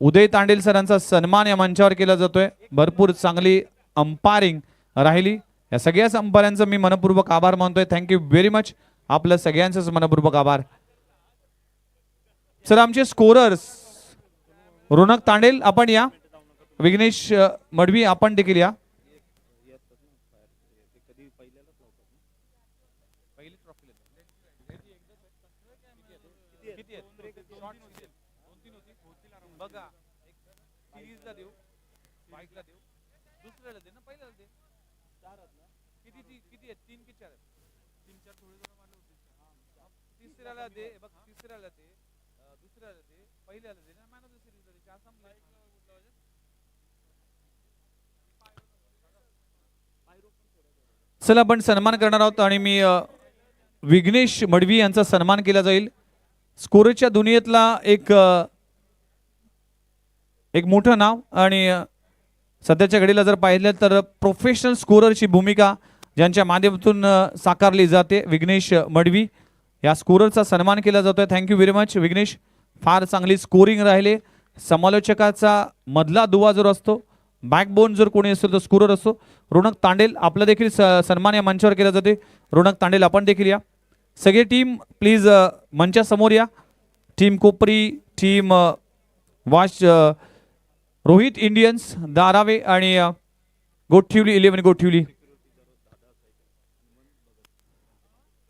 उदय तांडेल सरांचा सन्मान या मंचावर केला जातोय. भरपूर चांगली अंपायरिंग राहिली. या सगळ्याच अंपायरांचा मी मनपूर्वक आभार मानतोय. थँक्यू व्हेरी मच आपलं सगळ्यांचंच मनपूर्वक आभार. सर आमचे स्कोरर्स रोनक तांडेल आपण या. विघ्नेश मडवी आपण देखील या. तिसऱ्याला दे बघ तिसऱ्याला दे दुसऱ्याला दे पहिल्याला दे मॅन ऑफ द सिरीज चला आपण सन्मान करणार आहोत आणि मी विघ्नेश मडवी यांचा सन्मान केला जाईल. स्कोरच्या दुनियेतला एक एक मोठं नाव आणि सध्याच्या घडीला जर पाहिलं तर प्रोफेशनल स्कोररची भूमिका ज्यांच्या माध्यमातून साकारली जाते विघ्नेश मडवी. या स्कोररचा सन्मान केला जातोय. Thank you very much Vighnesh. फार चांगली स्कोरिंग राहिले. समालोचकाचा मधला दुवा जर असतो बॅकबोन जर कोणी असेल तर स्कोरर असतो रोनक तांडेल आपला देखील स- सन्मान या मंचावर केला जाते रोनक तांडेल आपण देखील या. सगळे टीम प्लीज मंचासमोर या. टीम कोपरी टीम वाश रोहित इंडियन्स दारावे आणि अ, गोठिवली इलेव्हन गोठिवली.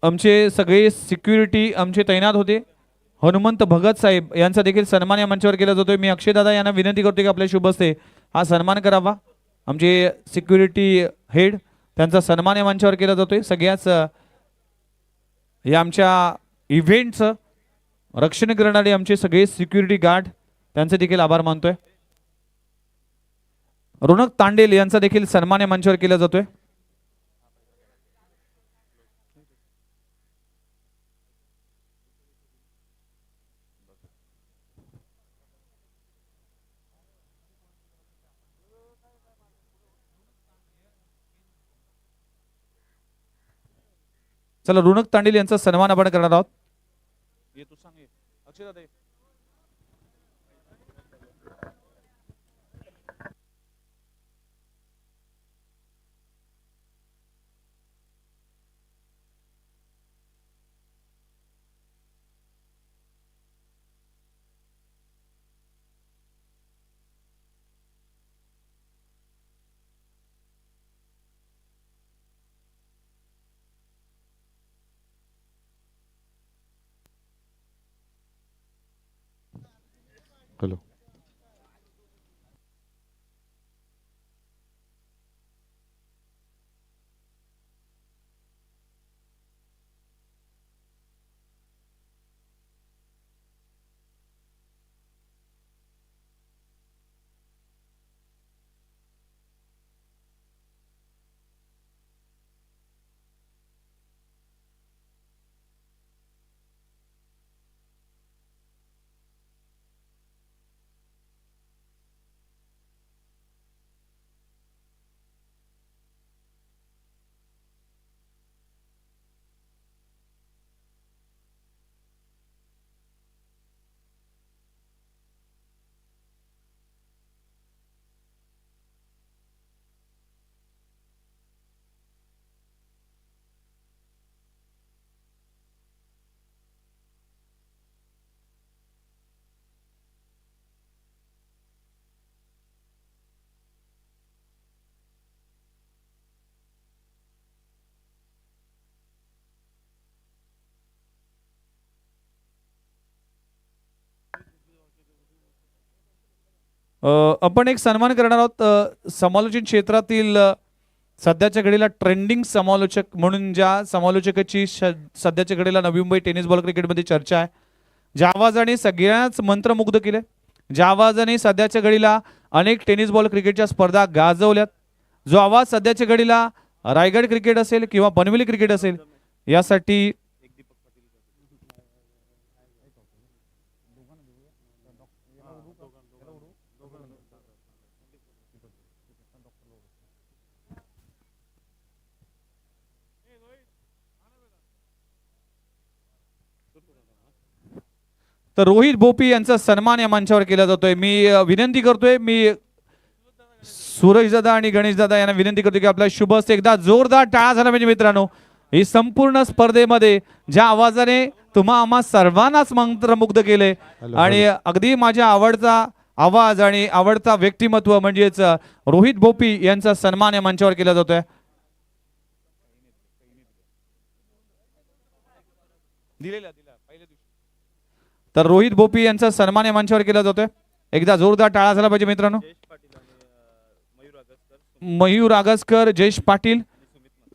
आमचे सगळे सिक्युरिटी आमचे तैनात होते. हनुमंत भगत साहेब यांचा देखील सन्मान या मंचावर केला जातोय. मी अक्षयदादा यांना विनंती करतो की आपल्या शुभ हा सन्मान करावा. आमचे सिक्युरिटी हेड त्यांचा सन्मान या मंचावर केला जातोय. सगळ्याच या आमच्या इव्हेंटचं रक्षण करणारे आमचे सगळे सिक्युरिटी गार्ड त्यांचे देखील आभार मानतोय. रोनक तांडेल यांचा देखील सन्मान या मंचावर केला जातोय. चला रोनक तांडेल यांचा सन्मान आपण करणार आहोत. ये आपण एक सन्मान करणार आहोत. समालोचन क्षेत्रातील सध्याच्या घडीला ट्रेंडिंग समालोचक म्हणून ज्या समालोचकाची श- सध्याच्या घडीला नवी मुंबई टेनिस बॉल क्रिकेटमध्ये चर्चा आहे. ज्या आवाजाने सगळ्याच मंत्रमुग्ध केले ज्या आवाजाने सध्याच्या घडीला अनेक टेनिस बॉल क्रिकेटच्या स्पर्धा गाजवल्यात जो आवाज सध्याच्या घडीला रायगड क्रिकेट असेल किंवा पनवेली क्रिकेट असेल यासाठी तर रोहित बोपी यांचा सन्मान या मंचावर केला जातोय. मी विनंती करतोय मी सूरज दादा आणि गणेश दादा यांना विनंती करतो की आपल्या शुभ एकदा जोरदार टाळा झाला म्हणजे मित्रांनो. ही संपूर्ण स्पर्धेमध्ये ज्या आवाजाने तुम्हा आम्हा सर्वांनाच मंत्रमुग्ध केले. आणि अगदी माझ्या आवडता आवाज आणि आवडता व्यक्तिमत्व म्हणजेच रोहित बोपी यांचा सन्मान या मंचावर केला जातोय. दिलेला तर रोहित बोपी यांचा सन्मान या मंचावर केला जातोय. एकदा जोरदार टाळा झाला पाहिजे मित्रांनो. मयूर आगसकर जयेश पाटील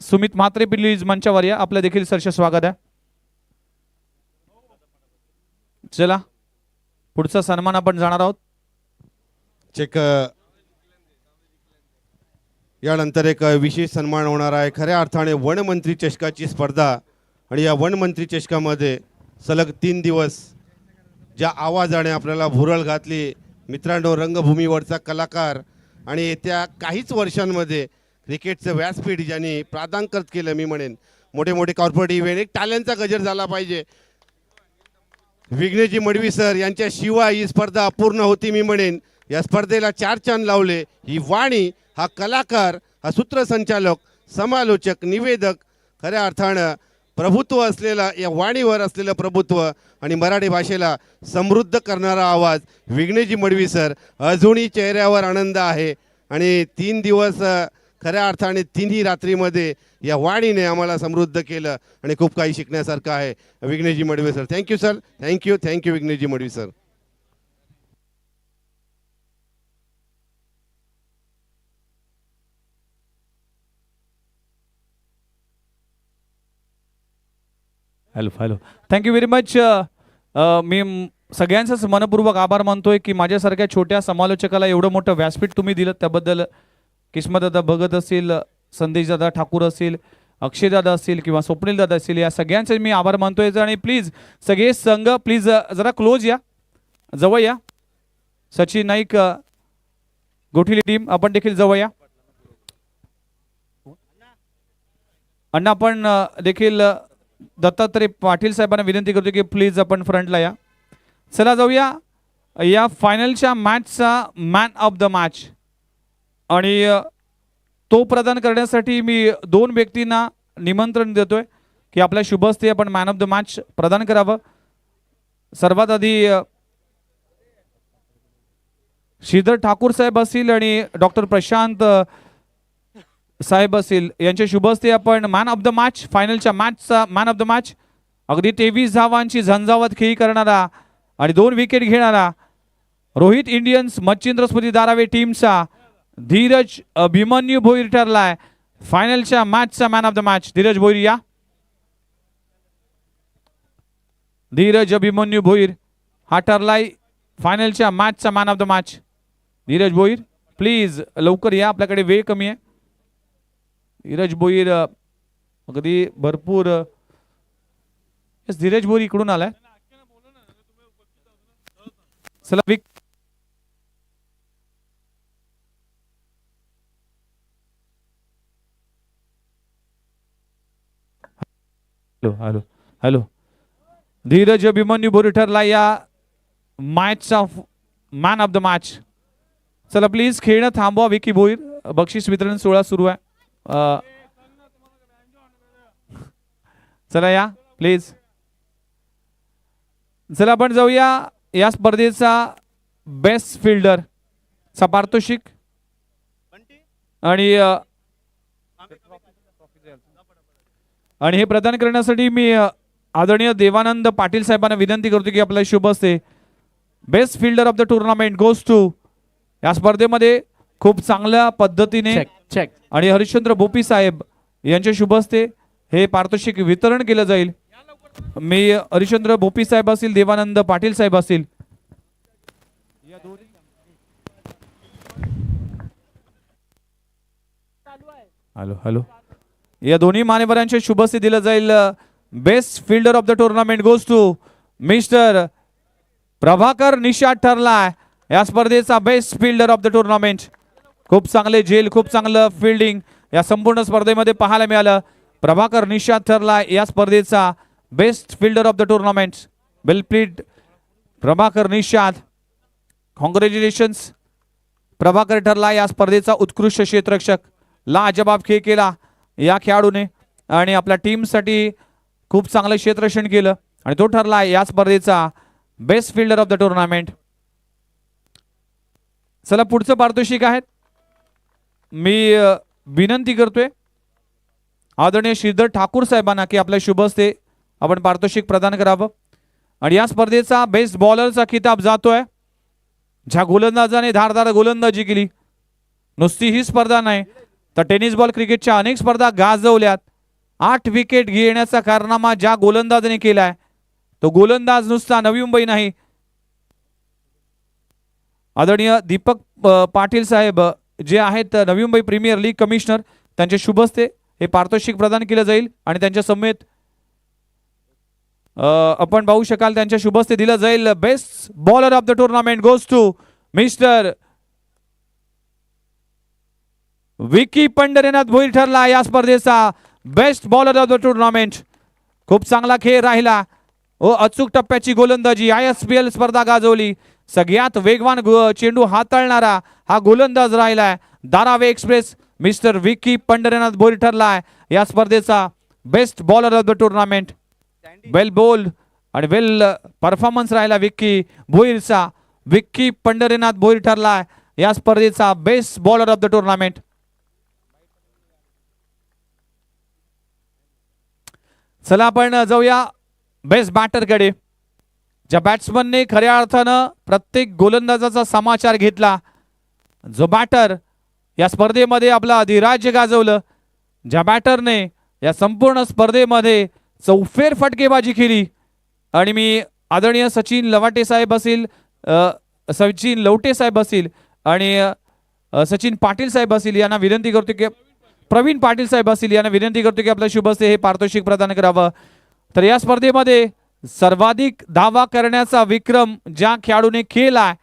सुमित म्हात्रे प्लीज मंचावर या. आपलं देखील सरस स्वागत आहे. चला पुढचा सन्मान आपण जाणार आहोत. चेक यानंतर एक विशेष सन्मान होणार आहे. खऱ्या अर्थाने वनमंत्री चषकाची स्पर्धा आणि या वनमंत्री चषकामध्ये सलग तीन दिवस ज्या आवाजाने आपल्याला भुरळ घातली मित्रांनो रंगभूमीवरचा कलाकार आणि येत्या काहीच वर्षांमध्ये क्रिकेटचं व्यासपीठ ज्यांनी प्राधांकत केलं मी म्हणेन मोठे मोठे कॉर्पोरेट इव्हेंट एक टाल्यांचा गजर झाला पाहिजे. विघ्नेजी मडवी सर यांच्याशिवाय ही स्पर्धा अपूर्ण होती मी म्हणेन. या स्पर्धेला चार चांद लावले. ही वाणी हा कलाकार हा सूत्रसंचालक समालोचक निवेदक खऱ्या अर्थानं प्रभुत्व असलेला या वाणीवर असलेलं प्रभुत्व आणि मराठी भाषेला समृद्ध करणारा आवाज विघ्नेजी मडवी सर अजूनही चेहऱ्यावर आनंद आहे. आणि तीन दिवस खऱ्या अर्थाने तिन्ही रात्रीमध्ये या वाणीने आम्हाला समृद्ध केलं आणि खूप काही शिकण्यासारखं आहे. Vighneji Madvi sir thank you sir thank you thank you Vighneji Madvi sir. Hello hello. Thank you very much मी सगळ्यांचाच मनपूर्वक आभार मानतोय की माझ्यासारख्या छोट्या समालोचकाला एवढं मोठं व्यासपीठ तुम्ही दिलं. त्याबद्दल किस्मतदादा भगत असेल संदेशदादा ठाकूर असतील अक्षयदादा असतील किंवा स्वप्नीलदादा असतील या सगळ्यांचे मी आभार मानतोय. आणि प्लीज सगळे संघ प्लीज uh, जरा क्लोज या. जवळ या. सचिन नाईक अ, गोठिली टीम आपण देखील जवळ या. अण्णा आपण uh, देखील दत्तात्रय पाटील साहेबांना विनंती करतो की प्लीज आपण फ्रंटला या. चला जाऊया. या फायनलच्या मॅचचा मॅन ऑफ द मॅच आणि तो प्रदान करण्यासाठी मी दोन व्यक्तींना निमंत्रण देतोय की आपल्या शुभ हस्ते आपण मॅन ऑफ द मॅच प्रदान करावं. सर्वात आधी श्रीधर ठाकूर साहेब असतील आणि डॉक्टर प्रशांत साहेब असेल. यांच्या शुभ हस्ते आपण मॅन ऑफ द मॅच फायनलच्या मॅचचा मॅन ऑफ द मॅच अगदी तेवीस धावांची झंझावत खेळी करणारा आणि दोन विकेट घेणारा रोहित इंडियन्स मच्छिंद्र स्मृती दारावे टीमचा धीरज अभिमन्यू भोईर ठरलाय. फायनलच्या मॅचचा man of the match Dhiraj Bhoir या. धीरज अभिमन्यू भोईर हा ठरलाय फायनलच्या मॅचचा man of the match Dhiraj Bhoir please लवकर या आपल्याकडे वेळ कमी आहे. धीरज भोईर अगदी भरपूर. धीरज बोईर इकडून आलाय. चला विक hello hello hello. Dhiraj Abhimanyu Bori या मॅचचा मॅन ऑफ द मॅच चला प्लीज खेळणं थांबवा विकी भोईर बक्षीस वितरण सोहळा सुरू आहे. चला या प्लीज चला आपण जाऊया या स्पर्धेचा बेस्ट फिल्डर चा पारितोषिक आणि आणि हे प्रदान करण्यासाठी मी आदरणीय देवानंद पाटील साहेबांना विनंती करतो की आपल्याला शुभ असते best fielder of the tournament goes to या स्पर्धेमध्ये खूप चांगल्या पद्धतीने चेक आणि हरिश्चंद्र बोपी साहेब यांच्या शुभ हस्ते हे पारितोषिक वितरण केलं जाईल. मी हरिश्चंद्र बोपी साहेब असतील देवानंद पाटील साहेब असतील. Hello hello. या दोन्ही मान्यवरांच्या शुभस्ते दिलं जाईल. Best fielder of the tournament goes to mister Prabhakar Nishad ठरलाय या स्पर्धेचा best fielder of the tournament खूप चांगले झेल खूप चांगलं फिल्डिंग या संपूर्ण स्पर्धेमध्ये पाहायला मिळालं. प्रभाकर निषाद ठरला या स्पर्धेचा best fielder of the tournament well Prabhakar Nishad. Congratulations Prabhakar ठरला या स्पर्धेचा उत्कृष्ट क्षेत्ररक्षक. लाजबाब खेळ केला या खेळाडूने. आणि आपल्या टीमसाठी खूप चांगलं क्षेत्ररक्षण केलं. आणि तो ठरला या स्पर्धेचा best fielder of the tournament चला पुढचं पारितोषिक आहेत मी विनंती करतोय आदरणीय श्रीधर ठाकूर साहेबांना की आपल्या शुभ हस्ते आपण पारितोषिक प्रदान करावं. आणि या स्पर्धेचा बेस्ट बॉलरचा किताब जातोय. ज्या गोलंदाजाने धारदार गोलंदाजी केली नुसती ही स्पर्धा नाही तर टेनिस बॉल क्रिकेटच्या अनेक स्पर्धा गाजवल्यात. आठ विकेट घेण्याचा कारनामा ज्या गोलंदाजाने केलाय तो गोलंदाज नुसता नवी मुंबई नाही. आदरणीय दीपक पाटील साहेब जे आहेत Navi Mumbai premier league commissioner त्यांचे शुभस्ते हे पारितोषिक प्रदान केलं जाईल आणि त्यांच्या समेत आपण पाहू शकाल त्यांच्या शुभस्ते दिलं जाईल. Best bowler of the tournament goes to mister Vicky Pandharinath Bhoir ठरला या स्पर्धेचा. Best bowler of the tournament खूप चांगला खेळ राहिला. ओ अचूक टप्प्याची गोलंदाजी. आय एस पी एल स्पर्धा गाजवली. सगळ्यात वेगवान चेंडू हाताळणारा हा गोलंदाज राहिलाय. दारावे एक्सप्रेस मिस्टर विकी पंढरीनाथ बोरी ठरलाय. या स्पर्धेचा best bowler of the tournament. Well bowled आणि वेल परफॉर्मन्स राहिला विक्की भोईरचा विक्की पंढरीनाथ भोईर ठरला या स्पर्धेचा best bowler of the tournament. चला आपण जाऊया बेस्ट बॅटरकडे ज्या बॅट्समनने खऱ्या अर्थानं प्रत्येक गोलंदाजाचा समाचार घेतला जो बॅटर या स्पर्धेमध्ये आपला अधिराज्य गाजवलं ज्या बॅटरने या संपूर्ण स्पर्धेमध्ये चौफेर फटकेबाजी केली. आणि मी आदरणीय सचिन लवाटे साहेब असेल सचिन लवटे साहेब असेल आणि सचिन पाटील साहेब असेल यांना विनंती करतो की प्रवीण पाटील साहेब असेल यांना विनंती करतो की आपल्या शुभ हे पारितोषिक प्रदान करावं. तर या स्पर्धेमध्ये सर्वाधिक धावा करण्याचा विक्रम ज्या खेळाडूने केला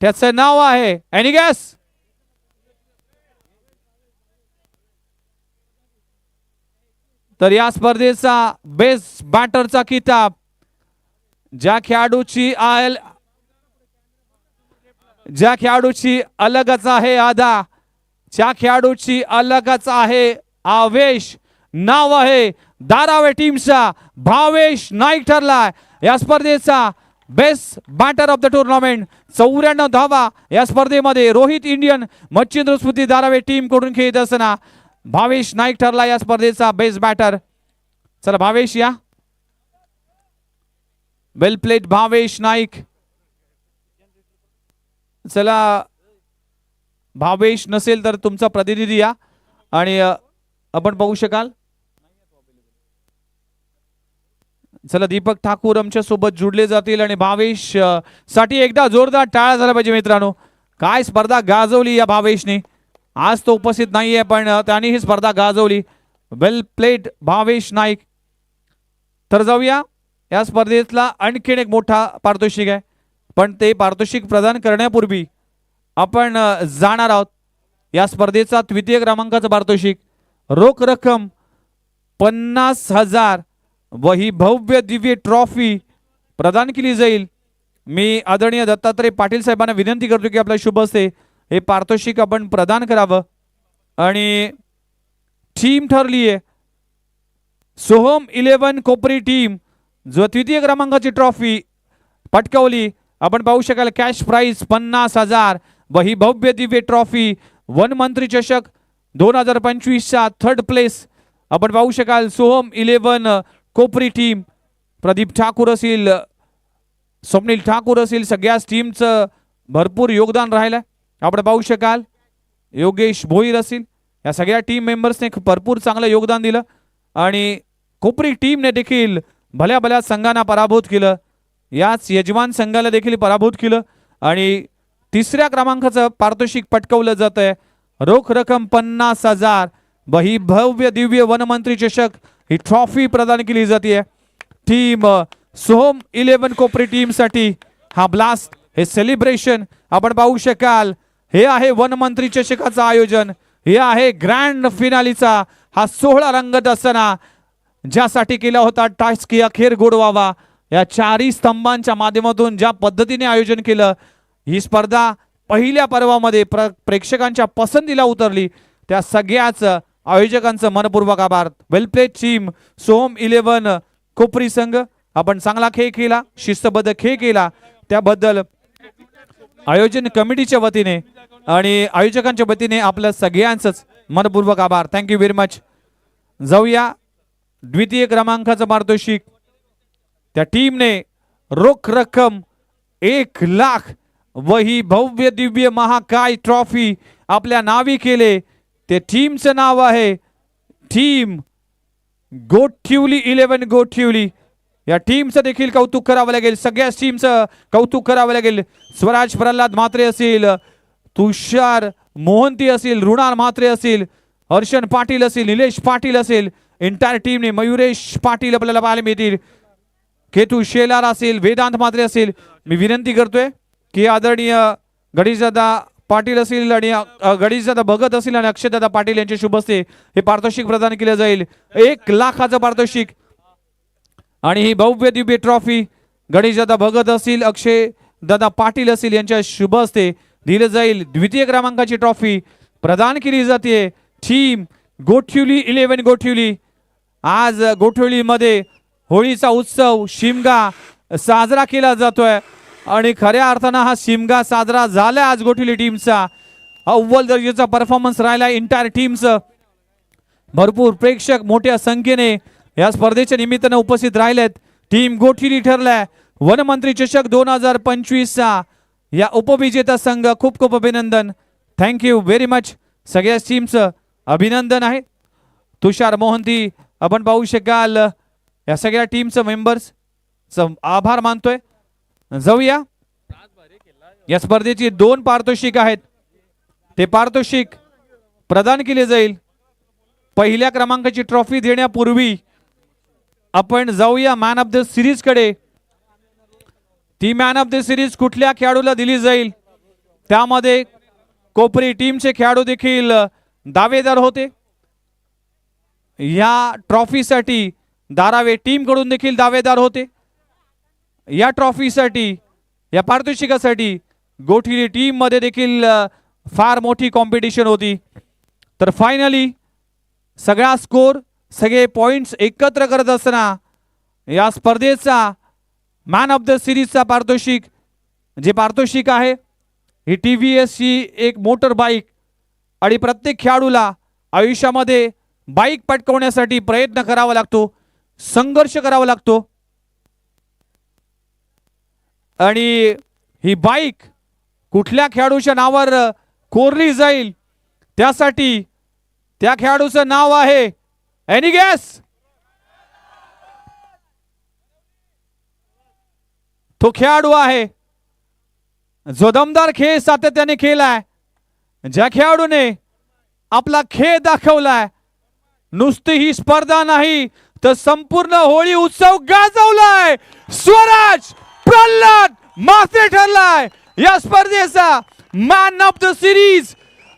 त्याचं नाव आहे एनी गॅस तर या स्पर्धेचा बेस्ट बॅटरचा किताब ज्या खेळाडूची आयल ज्या खेळाडूची अलगच आहे आदा ज्या खेळाडूची अलगच आहे आवेश नाव आहे दारावे टीमचा भावेश नाईक ठरलाय या स्पर्धेचा best batter of the tournament चौऱ्याण्णव धावा या स्पर्धेमध्ये रोहित इंडियन मच्छिंद्र स्मृती दारावे टीमकडून खेळत असताना भावेश नाईक ठरला या स्पर्धेचा बेस्ट बॅटर चला भावेश या. Well played Bhavesh Naik. चला भावेश नसेल तर तुमचा प्रतिनिधी या. आणि आपण बघू शकाल. चला दीपक ठाकूर आमच्यासोबत जुडले जातील आणि भावेशसाठी एकदा जोरदार टाळा झाला पाहिजे मित्रांनो. काय स्पर्धा गाजवली या भावेशने? आज तो उपस्थित नाहीये पण त्याने ही स्पर्धा गाजवली. Well played Bhavesh Naik. तर जाऊया. या स्पर्धेतला आणखीन एक मोठा पारितोषिक आहे. पण ते पारितोषिक प्रदान करण्यापूर्वी आपण जाणार आहोत. या स्पर्धेचा द्वितीय क्रमांकाचं पारितोषिक. रोख रक्कम पन्नास हजार व ही भव्य दिव्य ट्रॉफी प्रदान केली जाईल. मी आदरणीय दत्तात्रय पाटील साहेबांना विनंती करतो की आपल्या शुभ असते हे पारितोषिक आपण प्रदान करावं. आणि टीम ठरली आहे सोहम इलेव्हन कोपरी टीम जो द्वितीय क्रमांकाची ट्रॉफी पटकावली. आपण पाहू शकाल कॅश प्राईज पन्नास हजार. व ही भव्य दिव्य ट्रॉफी वन मंत्री चषक दोन हजार पंचवीसचा थर्ड प्लेस आपण पाहू शकाल सोहम इलेव्हन कोपरी टीम प्रदीप ठाकूर असेल स्वप्नील ठाकूर असतील सगळ्याच टीमचं भरपूर योगदान राहिलं. आपण पाहू शकाल योगेश भोईर असतील या सगळ्या टीम मेंबर्सने भरपूर चांगलं योगदान दिलं. आणि कोपरी टीमने देखील भल्या भल्या संघांना पराभूत केलं. याच यजमान संघाला देखील पराभूत केलं. आणि तिसऱ्या क्रमांकाचं पारितोषिक पटकवलं जात आहे रोख रक्कम पन्नास हजार. व ही भव्य दिव्य वनमंत्री चषक ही ट्रॉफी प्रदान केली जाते टीम सोहम इलेव्हन कोपरी टीमसाठी हा ब्लास्ट हे सेलिब्रेशन आपण पाहू शकाल. हे आहे वनमंत्री चषकाचं आयोजन. हे आहे ग्रँड फिनालीचा हा सोहळा रंगत असताना ज्यासाठी केला होता टास्की अखेर गोडवावा या चारही स्तंभांच्या माध्यमातून ज्या पद्धतीने आयोजन केलं ही स्पर्धा पहिल्या पर्वामध्ये प्र प्रेक्षकांच्या पसंतीला उतरली. त्या सगळ्याच आयोजकांचं मनपूर्वक आभार. Well played team Som eleven Kopari संघ. आपण चांगला खेळ केला शिस्तबद्ध खेळ केला. त्याबद्दल आयोजन कमिटीच्या वतीने आणि आयोजकांच्या वतीने आपल्या सगळ्यांचंच मनपूर्वक आभार. थँक्यू व्हेरी मच जाऊया. द्वितीय क्रमांकाचं पारितोषिक. त्या टीमने रोख रक्कम एक लाख व ही भव्य दिव्य महाकाय ट्रॉफी आपल्या नावी केले. ते टीमचं नाव आहे. Team Gothivali eleven Gothivali. या टीमचं देखील कौतुक करावं लागेल. सगळ्याच टीमचं कौतुक करावं लागेल. स्वराज प्रल्हाद म्हात्रे असेल तुषार मोहंती असेल रुणार म्हात्रे असेल हर्षण पाटील असेल निलेश पाटील असेल एंटायर टीमने मयुरेश पाटील आपल्याला पाहायला मिळतील. केतू शेलार असेल वेदांत म्हात्रे असेल. मी विनंती करतोय की आदरणीय गणेशदादा पाटील असेल आणि गणेशदादा भगत असेल आणि अक्षयदादा पाटील यांचे शुभ असते हे पारितोषिक प्रदान केलं जाईल. एक लाखाचं पारितोषिक. आणि ही भव्य दिव्य ट्रॉफी गणेशदादा भगत असतील अक्षय दादा पाटील असतील यांच्या शुभ असते दिलं जाईल. द्वितीय क्रमांकाची ट्रॉफी प्रदान केली जाते. Team Gothivali eleven Gothivali. आज गोठवलीमध्ये होळीचा उत्सव शिमगा साजरा केला जातोय. आणि खऱ्या अर्थानं हा शिमगा साजरा झाला आज गोठवली टीमचा अव्वल दर्जाचा परफॉर्मन्स राहिला इंटायर टीमचं भरपूर प्रेक्षक मोठ्या संख्येने या स्पर्धेच्या निमित्तानं उपस्थित राहिलेत. टीम गोठिली ठरलाय. वनमंत्री चषक दोन हजार पंचवीसचा या उपविजेता संघ खूप खूप अभिनंदन. थँक्यू व्हेरी मच सगळ्याच टीमचं अभिनंदन आहे. तुषार मोहंती आपण पाहू शकाल या सगळ्या टीमचं मेंबर्स आभार मानतोय. जाऊया. या स्पर्धेची दोन पारितोषिक आहेत. ते पारितोषिक प्रदान केले जाईल. पहिल्या क्रमांकाची ट्रॉफी देण्यापूर्वी आपण जाऊया मॅन ऑफ द सिरीजकडे. ती मॅन ऑफ द सिरीज कुठल्या खेळाडूला दिली जाईल? त्यामध्ये कोपरी टीमचे खेळाडू देखील दावेदार होते. या ट्रॉफीसाठी दारावे टीमकडून देखील दावेदार होते. या ट्रॉफीसाठी या पारितोषिकासाठी गोठिली टीममध्ये देखील फार मोठी कॉम्पिटिशन होती. तर फायनली सगळा स्कोर सगळे पॉईंट्स एकत्र करत असताना या स्पर्धेचा मॅन ऑफ द सिरीजचा पारितोषिक जे पारितोषिक आहे ही टी व्ही एसची एक मोटर बाईक आणि प्रत्येक खेळाडूला आयुष्यामध्ये बाईक पटकवण्यासाठी प्रयत्न करावा लागतो संघर्ष करावा लागतो. आणि ही बाईक कुठल्या खेळाडूच्या नावावर कोरली जाईल त्यासाठी त्या खेळाडूचं नाव आहे एनी गॅस तो खेळाडू आहे. जो दमदार खेळ सातत्याने खेळलाय ज्या खेळाडूने आपला खेळ दाखवलाय नुसती ही स्पर्धा नाही तर संपूर्ण होळी उत्सव गाजवलाय. स्वराज! प्रल्हाद मासे ठरलाय. या स्पर्धेचा मॅन ऑफ द सिरीज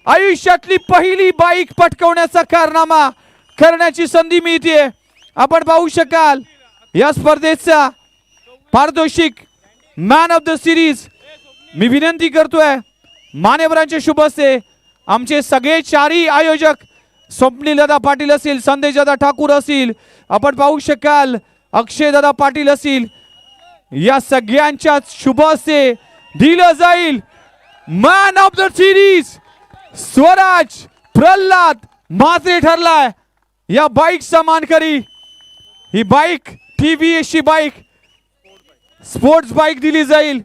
आयुष्यातली पहिली बाईक पटकवण्याचा कारनामा करण्याची संधी मिळते आपण पाहू शकाल या स्पर्धेचा पारितोषिक मॅन ऑफ द सिरीज मी विनंती करतोय मान्यवरांचे शुभ हस्ते आमचे सगळे चारही आयोजक स्वप्नील पाटील असतील संदेश दादा ठाकूर असतील आपण पाहू शकाल अक्षय दादा पाटील असतील या सगळ्यांच्या शुभ दिलं जाईल. Man of the series Swaraj Pralhad Mhatre ठरलाय. या बाईकचा मानकरी ही बाईक टी व्ही एसची बाईक स्पोर्ट्स बाईक दिली जाईल.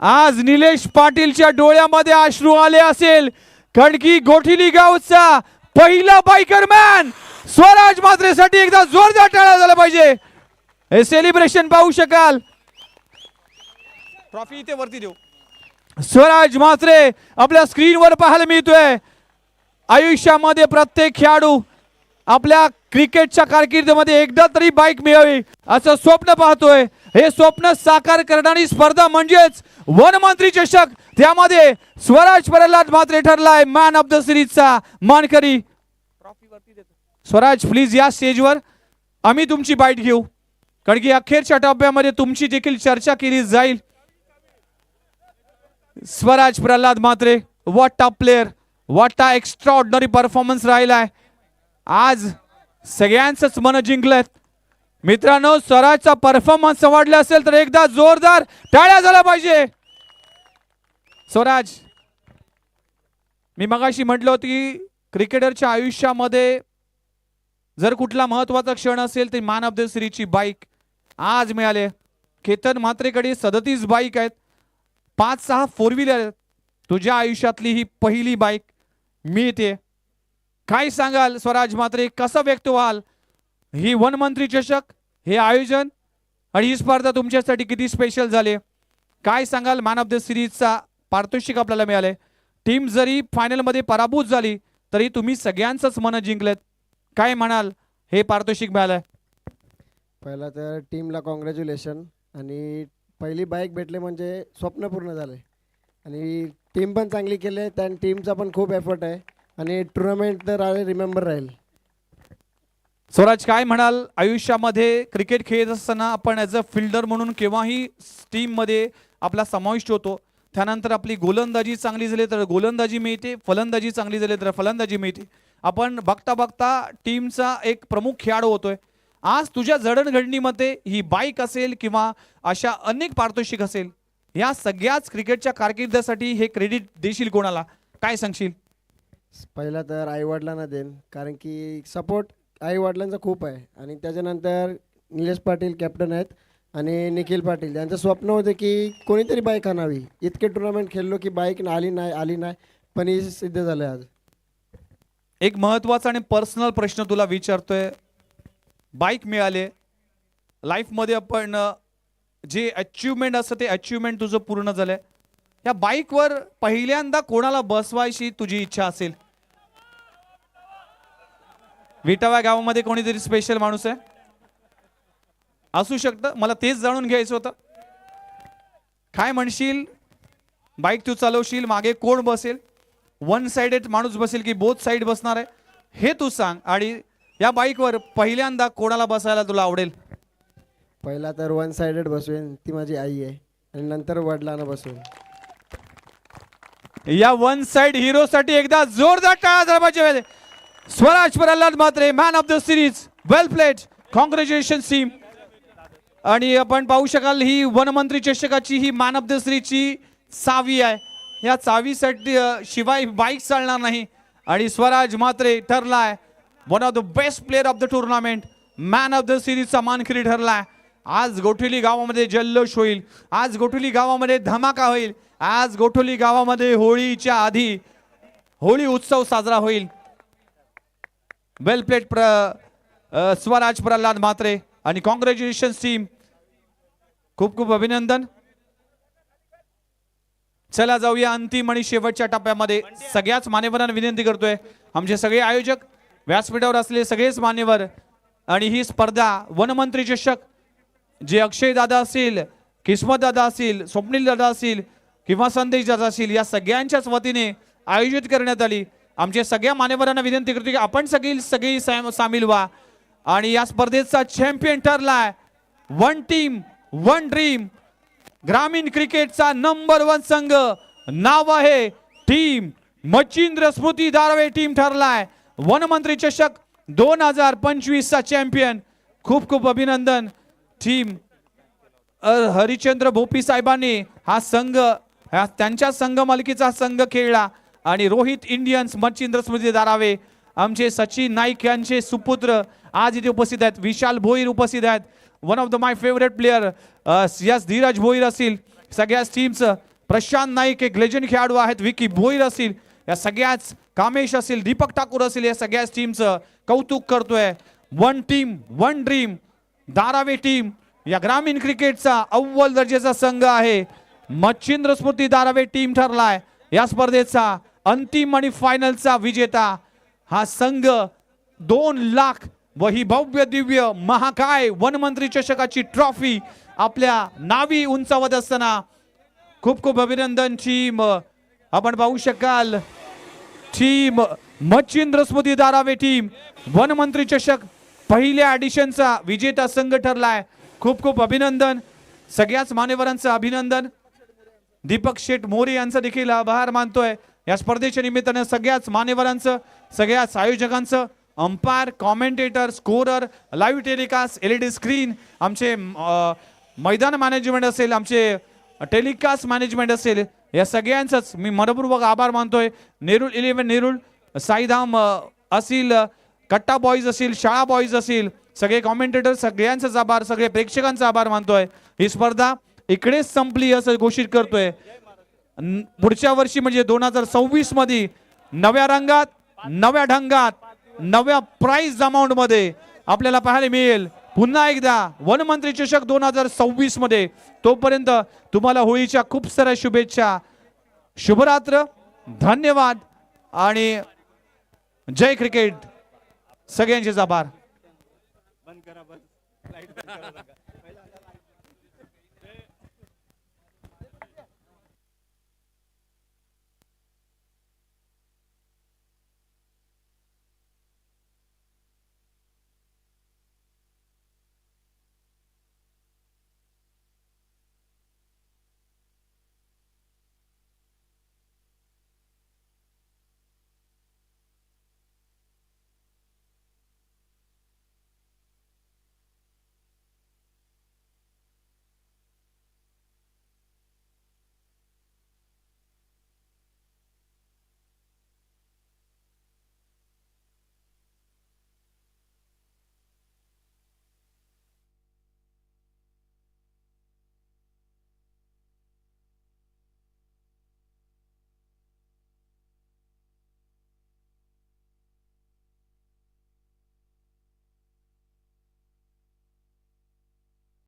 आज निलेश पाटीलच्या डोळ्यामध्ये अश्रू आले असेल. खडकी गोठिली गावचा पहिला बाईकर मॅन स्वराज मात्रेसाठी एकदा जोरदार टाळा झाला पाहिजे. हे सेलिब्रेशन पाहू शकाल. ट्रॉफी इथे वरती देऊ. स्वराज मात्रे आपल्या स्क्रीनवर पाहायला मिळतोय. आयुष्यामध्ये प्रत्येक खेळाडू आपल्या क्रिकेटच्या कारकिर्दीमध्ये एकदा तरी बाईक मिळावी असं स्वप्न पाहतोय. हे स्वप्न साकार करणारी स्पर्धा म्हणजेच वनमंत्री चषक. त्यामध्ये स्वराज प्रल्हाद मात्रे ठरलाय मॅन ऑफ द सिरीजचा मानकरी. ट्रॉफी वरती देतो. स्वराज प्लीज या स्टेजवर आम्ही तुमची बाईट घेऊ. कारण की अखेरच्या टप्प्यामध्ये तुमची देखील चर्चा केली जाईल. Swaraj Pralhad Matre what a player what a extraordinary performance राहिलाय. आज सगळ्यांचंच मन जिंकलंय मित्रांनो स्वराजचा परफॉर्मन्स आवडला असेल तर एकदा जोरदार टाळ्या झाला पाहिजे. स्वराज मी मगाशी म्हटलं होतं की क्रिकेटरच्या आयुष्यामध्ये जर कुठला महत्त्वाचा क्षण असेल तर मॅन ऑफ द सिरीजची बाईक आज मिळाले. केतन म्हात्रेकडे सदतीस बाईक आहेत. पाच सहा फोर व्हीलर आहेत. तुझ्या आयुष्यातली ही पहिली बाईक मिळते काय सांगाल स्वराज म्हात्रे? कसं व्यक्त व्हाल? ही वन मंत्री चषक हे आयोजन आणि ही स्पर्धा तुमच्यासाठी किती स्पेशल झाली? काय सांगाल? मॅन ऑफ द सिरीजचा पारितोषिक आपल्याला मिळाले. टीम जरी फायनलमध्ये पराभूत झाली तरी तुम्ही सगळ्यांचंच मन जिंकलेत. काय म्हणाल? हे पारितोषिक मिळालंय. पहिला तर टीमला कॉंग्रॅच्युलेशन आणि पहिली बाईक भेटले म्हणजे स्वप्न पूर्ण झाले. आणि टीम पण चांगली केली आहे त्या टीमचा पण खूप एफर्ट आहे आणि टुर्नामेंट तर रिमेंबर राहील. स्वराज काय म्हणाल? आयुष्यामध्ये क्रिकेट खेळत असताना आपण ॲज अ फिल्डर म्हणून केव्हाही टीममध्ये आपला समाविष्ट होतो. त्यानंतर आपली गोलंदाजी चांगली झाली तर गोलंदाजी मिळते फलंदाजी चांगली झाली तर फलंदाजी मिळते. आपण बघता बघता टीमचा एक प्रमुख खेळाडू होतोय. आज तुझ्या जडणघडणीमध्ये ही बाईक असेल किंवा अशा अनेक पारितोषिक असेल या सगळ्याच क्रिकेटच्या कारकिर्दीसाठी हे क्रेडिट देशील कोणाला? काय सांगशील? पहिला तर आईवडिलांना देईन कारण की सपोर्ट आईवडिलांचा खूप आहे. आणि त्याच्यानंतर निलेश पाटील कॅप्टन आहेत आणि निखिल पाटील. यांचं स्वप्न होतं की कोणीतरी बाईक आणावी. इतके टुर्नामेंट खेळलो की बाईक आली नाही आली नाही पण ही सिद्ध झालं आज. एक महत्त्वाचा आणि पर्सनल प्रश्न तुला विचारतोय बाईक मिळाले. लाईफमध्ये आपण जे अचिव्हमेंट असतं ते अचिव्हमेंट तुझं पूर्ण झालं आहे या बाईकवर पहिल्यांदा कोणाला बसवायची तुझी इच्छा असेल? विटावा गावामध्ये कोणीतरी स्पेशल माणूस आहे? असू शकतं. मला तेच जाणून घ्यायचं होतं. काय म्हणशील? बाईक तू चालवशील मागे कोण बसेल? वन साइडेड माणूस बसेल की बोथ साईड बसणार आहे? हे तू सांग. आणि या बाईकवर पहिल्यांदा कोणाला बसायला तुला आवडेल? पहिला तर वन साइडेड बसवेन ती माझी आई आहे. आणि नंतर वडिलांना बसवेन. या वन साइड हिरो साठी एकदा जोरदार टाळा झाला पाहिजे. Swaraj Pralhad Matre man of the series well played congratulation team आणि आपण पाहू शकाल ही वनमंत्री चषकाची ही मॅन ऑफ द सिरीजची चावी आहे. या चावीसाठी शिवाय बाईक चालणार नाही. आणि Swaraj Matre ठरलाय one of the best player of the tournament man of the सिरीजचा मानकरी ठरला आज गोठोली गावामध्ये जल्लोष होईल. आज गोठवली गावामध्ये धमाका होईल. आज गोठोली गावामध्ये होळीच्या आधी होळी उत्सव साजरा होईल. वेल प्लेट प्र स्वराज प्रल्हाद म्हात्रे आणि कॉंग्रॅच्युलेशन टीम खूप खूप अभिनंदन. चला जाऊया अंतिम आणि शेवटच्या टप्प्यामध्ये. सगळ्याच मान्यवरांना विनंती करतोय. आमचे सगळे आयोजक व्यासपीठावर असलेले सगळेच मान्यवर आणि ही स्पर्धा वनमंत्री चषक जे अक्षय दादा असतील किस्मत दादा असतील स्वप्नील दादा असतील किंवा संदेश दादा असतील या सगळ्यांच्याच वतीने आयोजित करण्यात आली. आमच्या सगळ्या मान्यवरांना विनंती करतो की आपण सगळी सगळी सामील व्हा. आणि या स्पर्धेचा चॅम्पियन ठरलाय वन टीम वन ड्रीम ग्रामीण क्रिकेटचा नंबर वन संघ. नाव आहे टीम मच्छिंद्र स्मृती दारवे टीम ठरलाय. वनमंत्री चषक दोन हजार पंचवीसचा चॅम्पियन. खूप खूप अभिनंदन. टीम हरिचंद्र भोपी साहेबांनी हा संघ हा त्यांच्या संघ मालकीचा संघ खेळला. आणि रोहित इंडियन्स मच्छिंद्र स्मृती दारावे आमचे सचिन नाईक यांचे सुपुत्र आज इथे उपस्थित आहेत. विशाल भोईर उपस्थित आहेत. One of the my favourite player yes Dhiraj Bhoir असतील. सगळ्याच टीमचं प्रशांत नाईक एक लेजंड खेळाडू आहेत. विकी भोईर असतील. या सगळ्याच कामेश असेल दीपक ठाकूर असेल या सगळ्याच टीमचं कौतुक करतोय. One team one dream Darave team या ग्रामीण क्रिकेटचा अव्वल दर्जेचा संघ आहे. मच्छिंद्र स्मृती धारावे टीम ठरलाय. या स्पर्धेचा अंतिम आणि फायनलचा विजेता हा संघ. दोन लाख व ही भव्य दिव्य महाकाय वनमंत्री चषकाची ट्रॉफी आपल्या नावी उंचावत असताना खूप खूप अभिनंदन टीम आपण पाहू शकाल. टीम मच्छिंद्र स्मृती दारावे टीम वनमंत्री चषक. पहिल्या ॲडिशनचा विजेता संघ ठरलाय. खूप खूप अभिनंदन. सगळ्याच मान्यवरांचं अभिनंदन. दीपक शेठ मोरे यांचा देखील आभार मानतोय. या स्पर्धेच्या निमित्तानं सगळ्याच मान्यवरांचं सगळ्याच आयोजकांचं umpire commentator scorer live telecast L E D screen आमचे मैदान मॅनेजमेंट असेल आमचे टेलिकास्ट मॅनेजमेंट असेल या सगळ्यांचंच मी मनपूर्वक आभार मानतोय. नेरुळ इलेव्हन नेरुळ साईधाम असेल कट्टा बॉईज असेल शाळा बॉईज असेल सगळे कॉमेंटेटर सगळ्यांचाच आभार सगळे प्रेक्षकांचा आभार मानतोय. ही स्पर्धा इकडेच संपली असं घोषित करतोय. पुढच्या वर्षी म्हणजे दोन हजार सव्वीसमध्ये नव्या रंगात नव्या ढंगात नव्या प्राईज अमाऊंटमध्ये आपल्याला पाहायला मिळेल. पुन्हा एकदा वनमंत्री चषक दोन हजार सव्वीसमध्ये तोपर्यंत तुम्हाला होळीच्या खूप साऱ्या शुभेच्छा. शुभरात्र धन्यवाद आणि जय क्रिकेट. सगळ्यांचेच आभार.